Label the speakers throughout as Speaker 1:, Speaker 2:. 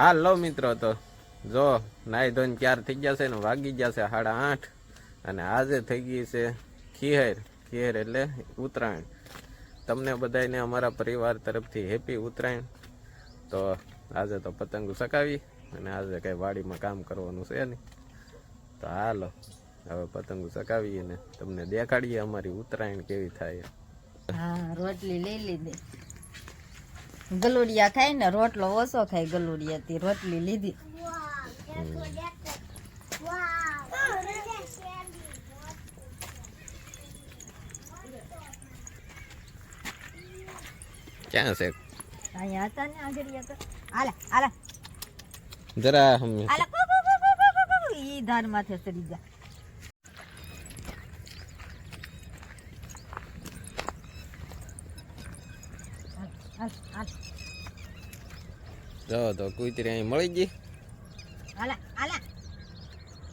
Speaker 1: હા લો મિત્રો તો. જો, નાઈ ધોઈને ક્યાર થઈ ગયા છે ને વાગી ગયા છે સાડા આઠ. અને આજે થઈ ગઈ છે ખીહેર. ખીહેર એટલે ઉત્તરાયણ. તમને બધાને અમારા પરિવાર તરફથી હેપી ઉત્તરાયણ. તો આજે તો પતંગ ચકાવી અને આજે કંઈ વાડીમાં કામ કરવાનું છે નહીં. તો હાલો, હવે પતંગ ચકાવીએ ને તમને દેખાડીએ અમારી ઉત્તરાયણ કેવી થાય.
Speaker 2: રોટલી લઈ લીધી. ગલુડિયા ખાય ને રોટલો ઓછો ખાય ગલુડિયા થી રોટલી લીધી.
Speaker 1: ક્યાં છે?
Speaker 2: અહીંયા હતા ને આગળ આલા આલા
Speaker 1: જરા
Speaker 2: આલા. ઈ ધાર માથે ચડી જા હાલ, હાલ, હાલ.
Speaker 1: જો તો કુતરી અહીં મળી ગઈ
Speaker 2: આલા આલા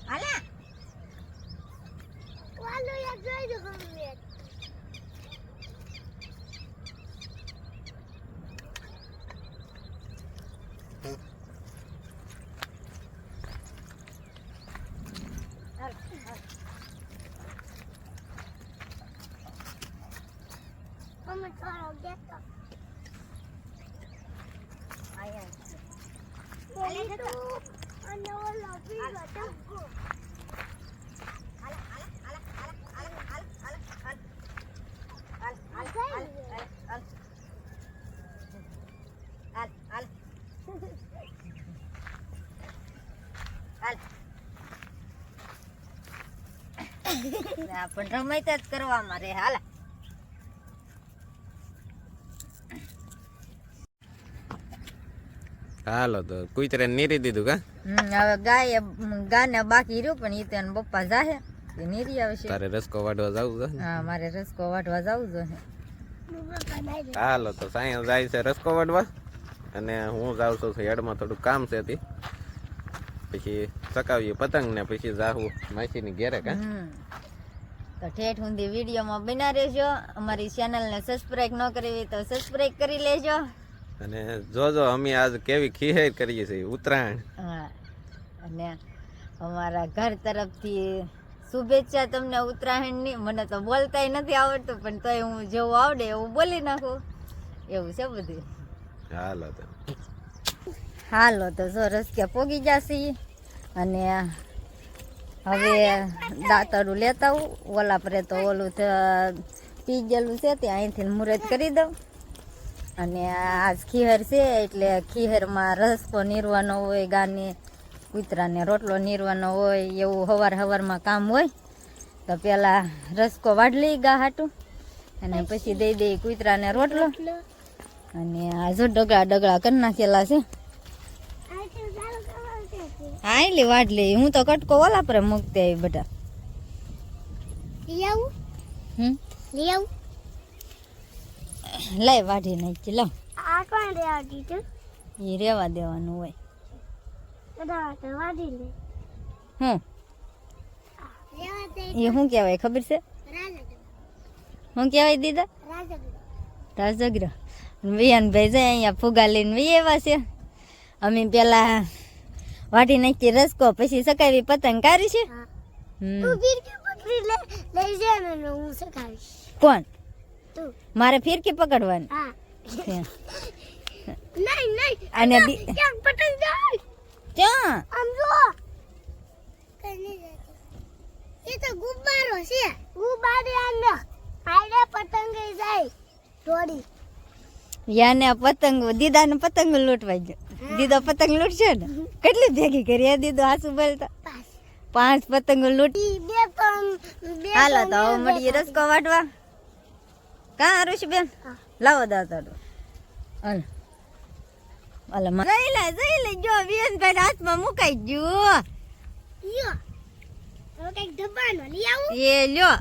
Speaker 2: આલા હાલ પણ રમાયતા જ કરવામાં રે હાલ.
Speaker 1: હાલો તો કુતરે નીરી દીધું કા?
Speaker 2: હવે ગાય ગાને બાકી રહ્યું પણ ઈ તેના પપ્પા જાહે. નીરી આવશે
Speaker 1: તારે રસકો વાઢવા જવું છે?
Speaker 2: હા મારે રસકો વાટવા જવું છે.
Speaker 1: હાલો તો સાંય જાય છે રસકો વાઢવા. અને હું જાઉં છું હેડમાં થોડું કામ છે તે પછી ચકાવીએ પતંગ ને પછી જાહું માસીની ઘેરે કા.
Speaker 2: તો ઠેઠ સુધી વિડીયોમાં બના રહેજો. અમારી ચેનલને સબસ્ક્રાઇબ ન કરી હોય તો સબસ્ક્રાઇબ કરી લેજો.
Speaker 1: અને જોજો અમે આજ કેવી ખીહેર કરીએ છીએ ઉત્તરાયણ.
Speaker 2: હા અને અમારા ઘર તરફથી શુભેચ્છા તમને ઉત્તરાયણની. મને તો બોલતાય નથી આવડતું પણ તોય હું જેવું આવડે એવું બોલી નાખું. એવું છે બધું.
Speaker 1: હાલો તો.
Speaker 2: હાલો તો સરસ કે પોગી જશે. અને હવે દાંતડું લેતા આવું. ઓલા પરે તો ઓલું પી ગયેલું છે તે અહીંથી મુહૂર્ત કરી દઉં. અને આજ ખીહર છે એટલે ખીહરમાં રસકો નીરવાનો હોય, ગાને, કૂતરાને રોટલો નીરવાનો હોય, એવું હવાર હવારમાં કામ હોય. તો પહેલાં રસકો વાઢલી ગા હાટું અને પછી દઈ દઈ કૂતરાને રોટલો. અને આ જો ડગળા ડગળા કરી નાખેલા છે. હા એટલે વાટ લે હું તો કટકો વાલા પર મૂકતી આવી બધા. હમ? લાય વાઢી નાખી લાવ એ રેવા દેવાનું હોય. હમ એ શું કહેવાય ખબર છે? શું કહેવાય દીદા રાજગ્રહ. વિયાનભાઈ જાય અહીંયા ફુગા લઈને વી એવા છે. અમે પેલા વાઢી નાખી રસકો પછી સકાવી પતંગ કાઢી છે કોણ? મારે ફિરકી પકડવાની. અને
Speaker 3: ગુબ્બારો છે. ગુબ્બારે અંદર આડે પતંગે જાય.
Speaker 2: યાને પતંગ દીદાને પતંગ લૂંટવા ગયો. દીદો પતંગ લૂંટશે ને? કેટલી ભેગી કરી? દીદો હાસુ બોલતા? પાંચ. પતંગો લૂંટી. હાલો તો હવે મળીએ રસકો વાટવા. કા ઋષિ બેન? લાવો દાદા હાલ. હાલો જઈ લે જઈ લે જો વિયનભાઈ હાથમાં મુકાઈ ગયું. એ લ્યો.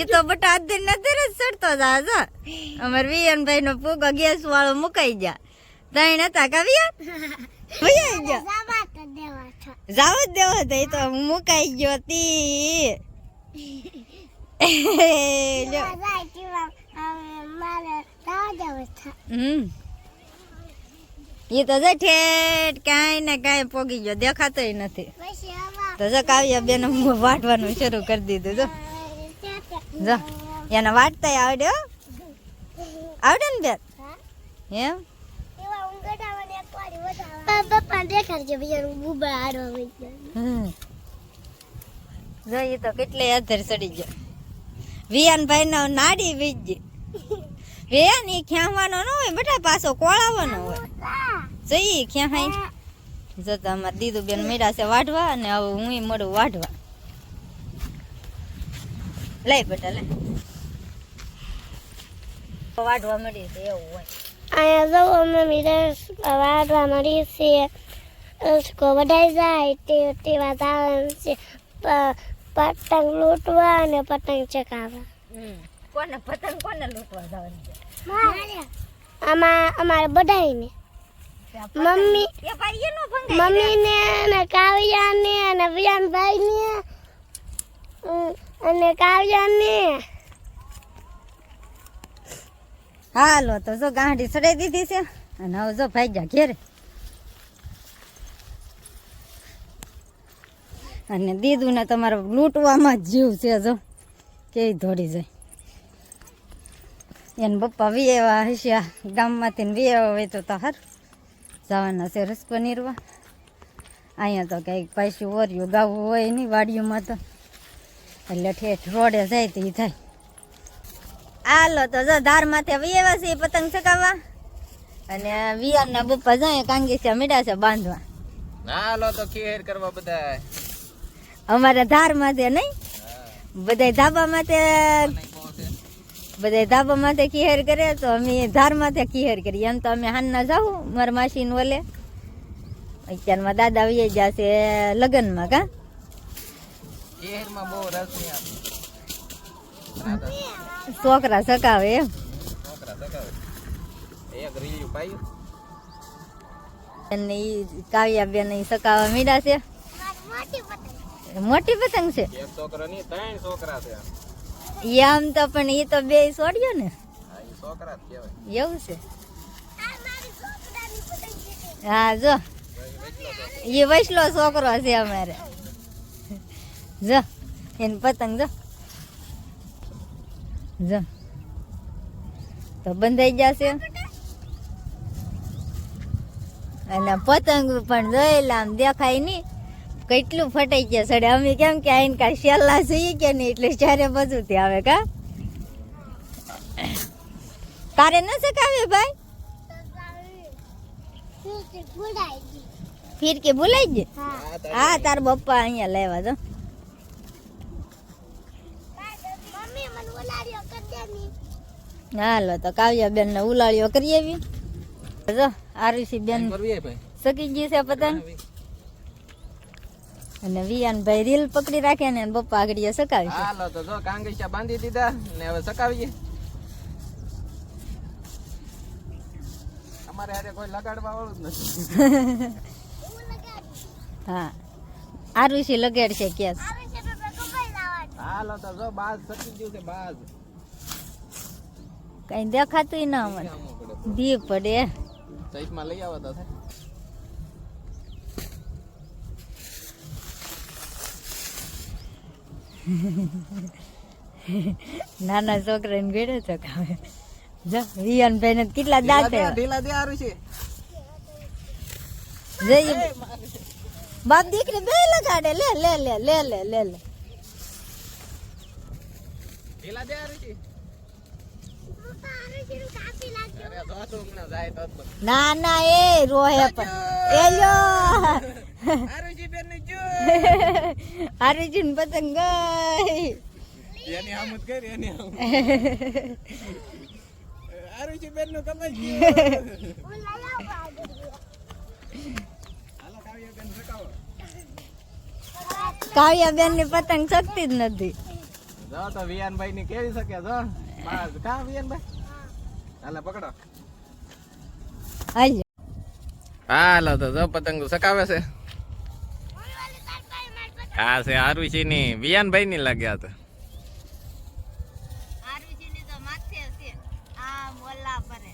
Speaker 2: એ તો બટા અધર નધર જ ચડતો જા અમાર વિયન ભાઈ નો ફૂગો ગેસ વાળો મુકાઈ ગયા. તૈણ હતા કવિયા ભૈયા ગયો.
Speaker 3: જાવા દેવા
Speaker 2: જ દેવો તો એ તો મુકાઈ ગયો તી. લ્યો
Speaker 3: જાય તીવા હવે મારે જાવા દેવા છે.
Speaker 2: હમ. એ તો જો ઠેઠ કાંઈ ને કાંઈ પોગી ગયો દેખાતોય નથી. તો જો કાવ્યા બેન વાટવાનું શરૂ કરી દીધું જો. જો. એને વાટતા આવડ્યો હો. આવડે ને બેન? એમ
Speaker 3: એવા ઊંઘટાવાને એક વારી વધારવા. પપ્પા પપ્પા કરજે બિચારું બુબા હારો હોય છે.
Speaker 2: હમ. જો તો કેટલે અધર ચડી ગયો. વિયાનભાઈ નો નાડી વીજ વિયાન એ ખ્યાવાનો ન હોય, બેટા પાછો કોળાવાનો હોય. જઈ ખ્યાહાઈ જો તો અમારે દીદુ બેન મેળા છે વાઢવા અને હવે હું મળું વાઢવા. લઈ બેટા લે વાઢવા મળી એવું હોય.
Speaker 3: અહીંયા જવો અમે રસ વાળવા મળીએ છીએ રસકો બધાઈ જાય તે તેવા આવે છે પતંગ લૂંટવા અને પતંગ ચકાવવા
Speaker 2: કોને પતંગ કોને લૂંટવા જવાની
Speaker 3: આમાં અમારે બધાયને. મમ્મી
Speaker 2: એ ભાઈ એનો ભંગાઈ
Speaker 3: મમ્મીને અને અને વિયાનભાઈને. ઉમ, અને કાવ્યાને
Speaker 2: હાલો, તો જો ગાંઠી ચડાવી દીધી છે અને હવે જો ભાઈ ગયા ઘેરે. અને દીદું ને તમારે લૂંટવામાં જીવ છે જો, કેવી દોડી જાય એને પપ્પા વિયેવા હસ્યા ગામમાંથી વિયેવા હોય તો તો હાર. જવાના છે રસ નીરવા. અહીંયા તો કંઈક પૈસું ઓર્યું ગાવું હોય નહીં વાડીઓમાં તો. એટલે ઠેઠ રોડે જાય તો એ થાય. હાલો તો જો ધાર માથે વિયેવા છે પતંગ ચગાવવા. અને વિયારના બપ્પા જાય કાંગી મીડા છે બાંધવા.
Speaker 1: હાલો તો કેર કરવા બધા
Speaker 2: અમારે ધાર માથે નહીં બધાય ધાબા માથે બધાય ધાબા માથે કિહેર કરે તો અમે ધાર માથે કિહેર કરીએ. એમ તો અમે હાનના જાવું મારા માસીને ઓલે અત્યારમાં દાદા વી જશે લગ્નમાં કા?
Speaker 1: ખીરમાં બહુ રસ નહીં
Speaker 2: છોકરા સકાવે એમ. અને ઈ કાવ્યા બેન ઈ સકાવા મીડા છે.
Speaker 3: મોટી પતંગ
Speaker 2: છે.
Speaker 1: એક છોકરો નહીં ત્રણ છોકરા છે.
Speaker 2: ઈ આમ તો પણ ઈ તો બે છોડ્યો ને.
Speaker 1: છોકરા કહેવાય.
Speaker 2: એવું છે. હા જો. એ વૈસલો છોકરો છે અમારે. જો એને પતંગ જો. જો. તો બંધાઈ જશે. અને પતંગ પણ જોયેલા આમ દેખાય નહીં. કેટલું ફટાઈ ગયા સડે અમે કેમ કે આઈને કાંઈ શેલા જઈએ કે નહીં એટલે ચારે બધું થી આવે કા? તારે ન શકાવે ભાઈ?
Speaker 3: ગુડાઈ ગઈ.
Speaker 2: ફીર કે
Speaker 3: હા.
Speaker 2: હા તાર બપ્પા અહીંયા લેવા જો
Speaker 3: મમ્મી મને બોલાવ્યો કર દે ની
Speaker 2: હાલો તો કાવ્યા બેન ને ઉલાળીઓ કરી આવી. જો આરુષી બેન સકી ગઈ છે પતંગ. અને વિયાન ભાઈ રીલ પકડી રાખે ને બપ્પા આગળ સકાવી
Speaker 1: હાલો તો જો કાંગીશા બાંધી દીધા ને હવે સકાવીએ. અમારે હારે કોઈ લગાડવા વાળું જ નથી.
Speaker 2: હા. આરુષી લગાડશે કેસ
Speaker 3: તો
Speaker 1: હાલો તો જો બાજ સકી ગયું છે બાજ.
Speaker 2: કઈ દેખાતું ના મને. ધી પડે.
Speaker 1: ચશ્મા લઈ આવો તો
Speaker 2: નાના છોકરાને ભેડે તો કાવે જો વિયાન ભાઈ ને કેટલા દાંત
Speaker 1: ઢીલા દે, દે હારું છે.
Speaker 2: જઈ બાપ દીકરી બે લગાડે. લે લે લે લે લે લે લે.
Speaker 1: ઢીલા દે આરું છે
Speaker 3: પપ્પા આને જેનું કાપી લાગજો
Speaker 1: અરે જો તો હમણાં જાય તો જ બધું.
Speaker 2: ના ના એ રોહે પણ. એ લ્યો.
Speaker 1: હારું બેન ને
Speaker 2: પતંગ ગઈ.
Speaker 1: એની આમત કરી એની આમ હારું બેનનું કમાઈ ગયું. કાવ્ય
Speaker 2: બેનની પતંગ શકતી જ નથી.
Speaker 1: જો તો વિયાનભાઈ ની કેવી શકે જો બાજ કા વિયાનભાઈ? હાલે પકડો.
Speaker 2: હાલ.
Speaker 1: હાલો તો જો પતંગ સકાવે છે. હા છે આરુષિ ની વિયાનભાઈ ની લાગ્યા
Speaker 2: તો આ મોલા પરે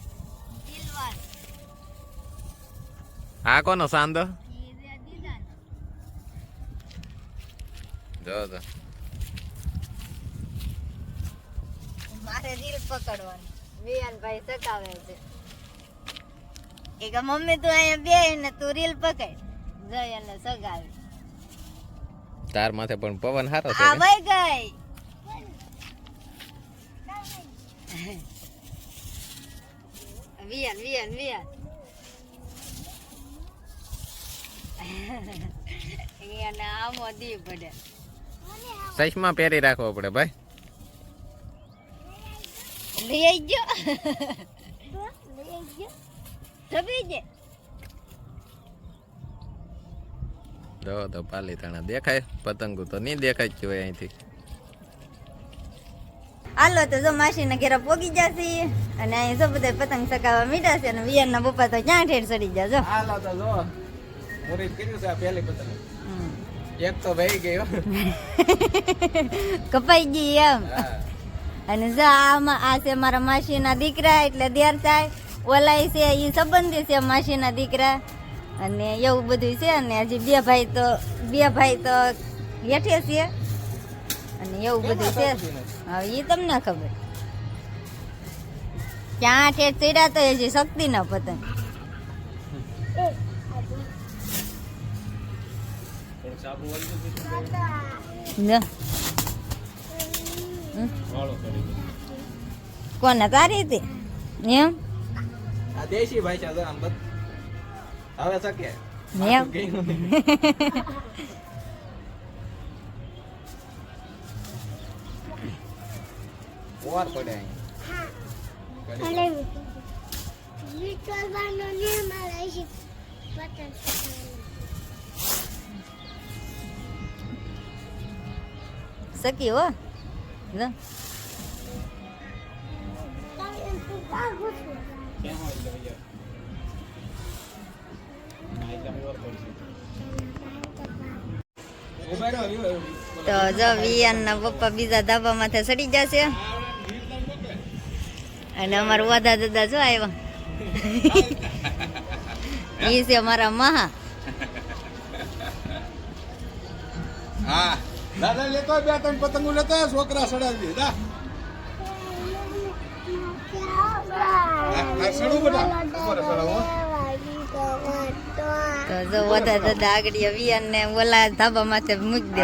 Speaker 2: દિલવાર
Speaker 1: આ કોનો સાંદો જો તો
Speaker 2: મારે રીલ પકડવાની. વિયાન ભાઈ સકાવે છે. એ કે મમ્મી તું અહીંયા બે ને તું રીલ પકડ. જઈ અને સગાવી.
Speaker 1: તાર માથે પણ પવન હારો છે
Speaker 2: આ? વઈ ગઈ. વિયાન વિયાન વિયાન એને આમો દી પડે.
Speaker 1: ચશ્મા પહેરી રાખવો પડે ભાઈ.
Speaker 2: લઈ આવી ગયો થબી જે.
Speaker 1: જો તો પાલીતાણા દેખાય. પતંગો તો નહીં દેખાય જ હોય અહીંથી.
Speaker 2: હાલો તો જો માસીના ઘેરા પોગી જશે અને અહીં જો બધા પતંગ ચગાવવા મીઠા છે અને વિયારના પપ્પા તો ક્યાં ઠેર ચડી ગયા જો.
Speaker 1: હાલો તો જો. મુરીદ કર્યું છે આ પહેલી પતંગ. એક તો વહી ગયો
Speaker 2: કપાઈ ગઈ એમ. અને જો આમાં આ છે મારા માસીના દીકરા એટલે દેર થાય ઓલાય છે એ સંબંધી છે માસીના દીકરા. અને એવું બધું છે અને હજી બે ભાઈ તો બે ભાઈ તો હેઠે છે. અને એવું બધું છે હવે એ તમને ખબર. ક્યાં ઠેર ચડ્યા તો હજી શક્તિ ના પતંગ જો. હમ. કોને તારી હતી? એમ?
Speaker 1: આ દેશી ભાષા છે આમ બધ હવે શકે
Speaker 2: એમ?
Speaker 1: ગયું નહીં. ઓર પડે અહીં.
Speaker 3: અને વિચારવાનો નિયમ આવે છે પતંગ
Speaker 2: સકી હો. જો. તો જો વિયાન ના પપ્પા બીજા ધાબા માથે ચડી જશે અને અમારા વાદા દાદા જો આવ્યા. એ છે મારા મહા.
Speaker 4: હા. દાદા લેતો બે ત્રણ પતંગો લેતો છોકરા સડાવી દે.
Speaker 2: તો જો દાદા આગળ વિયાન ને ઓલા ધાબા માથે મૂકી દે.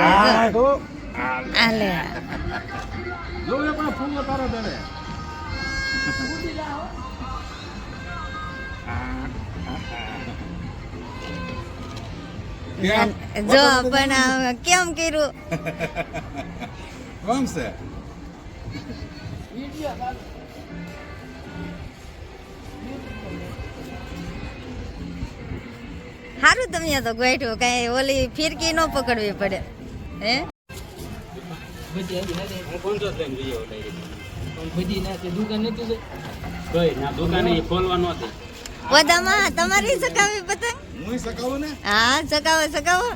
Speaker 2: આલે.
Speaker 4: જો પણ ફૂલ તારો બેને
Speaker 2: જો પણ કેમ કર્યું?
Speaker 4: કોમ છે?
Speaker 2: સારું તમે તો ગોઠવું કઈ ઓલી ફિરકી ન પકડવી પડે. હે? બધામાં તમારી સકાવી પતંગ?
Speaker 4: હું સકાવું ને?
Speaker 2: હા સકાવો સકાવો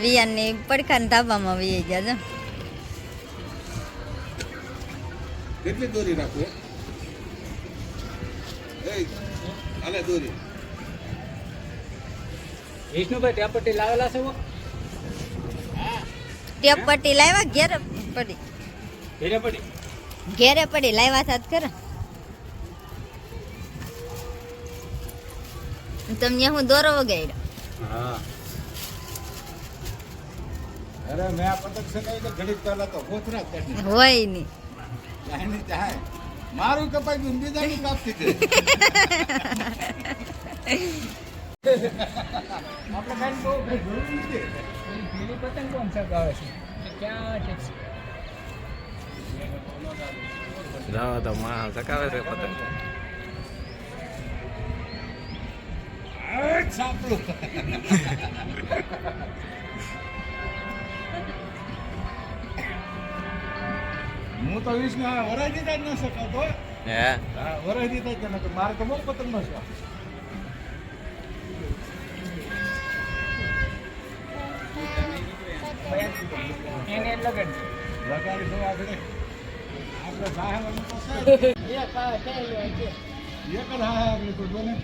Speaker 2: વિયાનની પડખાન ધાબામાં વી ગયા છે.
Speaker 4: કેટલી દોરી રાખું એ દોરી.
Speaker 5: વિષ્ણુભાઈ ટેપટી લાવેલા છે
Speaker 2: ત્યાં પટ્ટી લાવ્યા ઘેરે. પડી
Speaker 5: ઘેરે પડી
Speaker 2: ઘેરે પડી લાવ્યા થાત કરે તમને હું દોરો વગાડ્યો.
Speaker 5: હા.
Speaker 4: અરે મેં આ પતંગ સકાવી તો ઘડીક પહેલા તો હોથરા જ
Speaker 2: હોય નહીં
Speaker 4: નાખી. જાય મારું કપાઈ ગયું બીજાનું કાપતી ગઈ આપણે કાંઈ બહુ કઈ જોયું
Speaker 5: પેલી પતંગ કોણ સગાવે છે? ક્યાં છે?
Speaker 1: જાઓ તો માં સકાવે છે પતંગ
Speaker 4: હું તો વીસ ને વરાઈ દીધા જ ન શકાતો
Speaker 1: હે?
Speaker 4: હા? વરાઈ દીધા જ નકર મારે તો બહુ પતંગ નો શોખ.
Speaker 5: એને લગન
Speaker 4: લગાડી તો આગળ. તો જો ને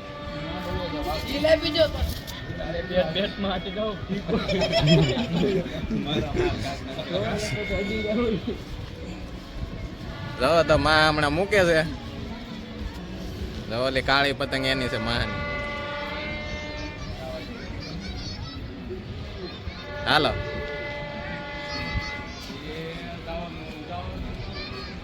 Speaker 5: અરે બેટ બેટમાં હટી જાઓ
Speaker 1: જો તો માં હમણાં મૂકે છે. ઓલી કાળી પતંગ એની છે માની. હાલો.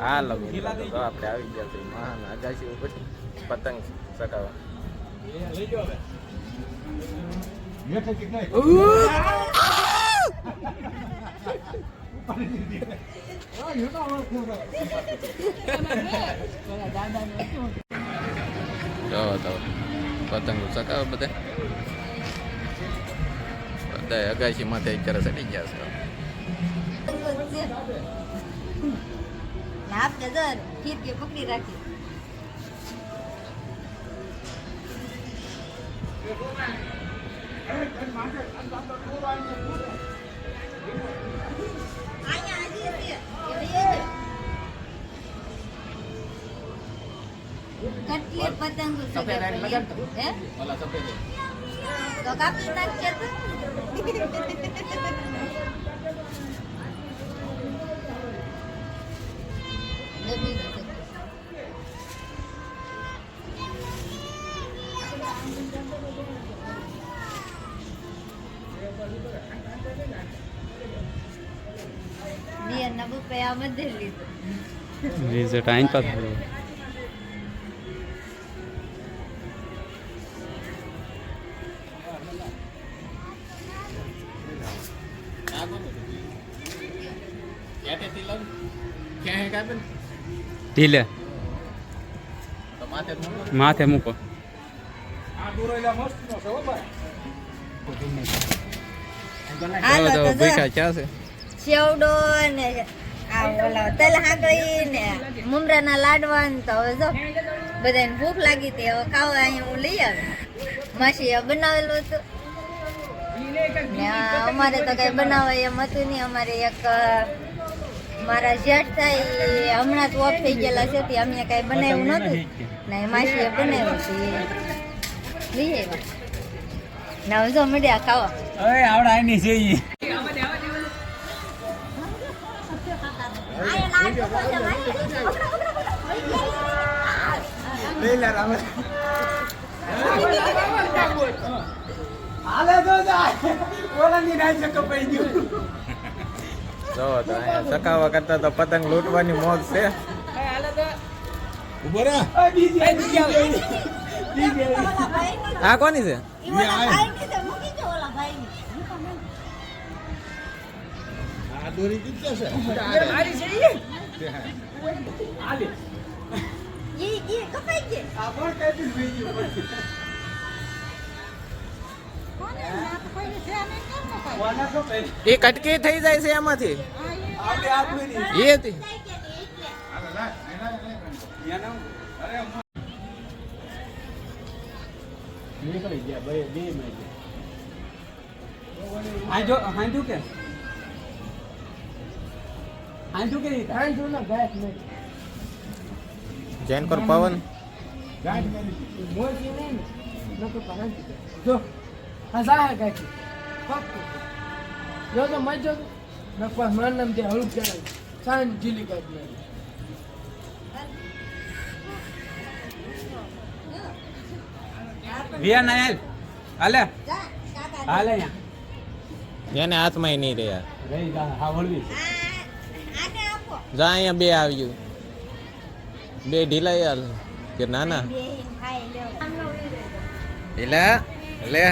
Speaker 1: હાલો તો આપણે આવી ગયા છે મહાન આગાશી ઉપર પતંગ ચગાવવા. તો પતંગ ચકાવે બધા. બધા અગાશી માથે અત્યારે ચડી ગયા છે.
Speaker 2: પકડી રાખી. કેટલી પતંગ
Speaker 5: સફેદ.
Speaker 2: હે?
Speaker 5: ઓલા સફેદ
Speaker 2: તો કાપી નાખજે તો. દબી નથી. દિયાના બુપે આ બધે લીધું.
Speaker 6: રીઝે ટાઈમ પાસ
Speaker 1: ભૂખ્યા ક્યાં છે?
Speaker 2: સેવડો ને લાડવા ને તો હવે જો બધાને ભૂખ લાગી હતી. હવે ખાવા અહીંયા હું લઈ આવી. માસીએ બનાવેલું હતું. ને અમારે તો કઈ બનાવાય એમ હતું નહીં. અમારે એક મારા જેઠ થાય એ હમણાં જ ઓફ થઈ ગયેલા છે તે અમે કાંઈ બનાવ્યું નતું ને માસીએ બનાવ્યું છે લઈ આવ્યા ને હવે જો મળ્યા ખાવા.
Speaker 6: અરે આવડા એની છે ઈ.
Speaker 1: જો તો અહીંયા કરતા તો પતંગ લૂંટવાની મોજ છે. આ કોની છે?
Speaker 2: કપાઈ ગઈ.
Speaker 1: એ કટકી થઈ જાય છે એમાંથી એ હતી.
Speaker 6: નીકળી ગયા બે બે મિનિટ હાંજો હાંજો કે? હાંજો કે
Speaker 5: કાંઈ જો ના ગાય નહીં.
Speaker 1: જૈન પર પવન?
Speaker 4: ગાંઠ કરી
Speaker 5: મોજી નહીં ને. નકર પરંતુ જો. જાહે ગાય ફક્ત. જો તો મજો નકવા માર નામ દે હળું કહેવાય. સાંજ જીલી કાઢી
Speaker 6: વિયા ના હાલ હાલે. હાલે અહીંયા
Speaker 1: એને હાથમાં નહીં રહ્યા.
Speaker 6: રહી જા હા વળવી.
Speaker 1: જા અહીંયા બે આવ્યું બે ઢીલાઈ હાલ કે ના ના એલા લે.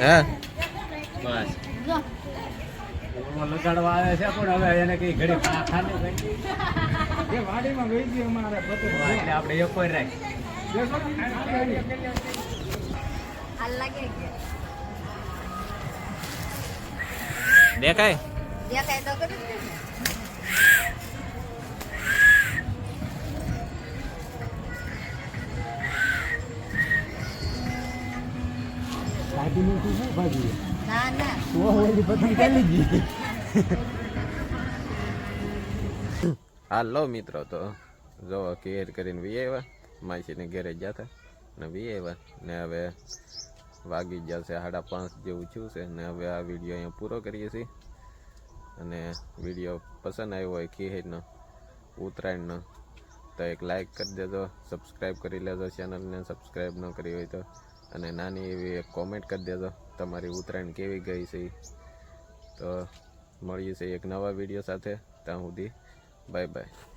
Speaker 1: હા.
Speaker 6: બસ લગાડવા આવે છે પણ હવે એને કઈ ઘડી ખાને
Speaker 4: એ વાડીમાં ગઈ હતી અમારે બધું
Speaker 6: આપણે એક કોઈ રાખ
Speaker 1: દેખાય?
Speaker 2: દેખાય તો કરી જ દે ને.
Speaker 4: શું ભાગી
Speaker 2: ના ના
Speaker 4: તો ઓલી પતંગ ચાલી ગઈ
Speaker 1: હાલો મિત્રો, તો જો કેર કરીને વી આવ્યા માસીને ઘેરે ગયા હતા ને વી આવ્યા ને હવે વાગી જશે સાડા પાંચ જેવું થયું છે. ને હવે આ વીડિયો અહીંયા પૂરો કરીએ છીએ. અને વીડિયો પસંદ આવ્યો હોય ખીહેરનો ઉત્તરાયણનો, તો એક લાઈક કરી દેજો સબસ્ક્રાઈબ કરી લેજો ચેનલને સબસ્ક્રાઈબ ન કરી હોય તો અને નાની એવી એક કોમેન્ટ કરી દેજો, તમારી ઉત્તરાયણ કેવી ગઈ છે. તો મળીએ છીએ એક નવા વીડિયો સાથે, ત્યાં સુધી બાય બાય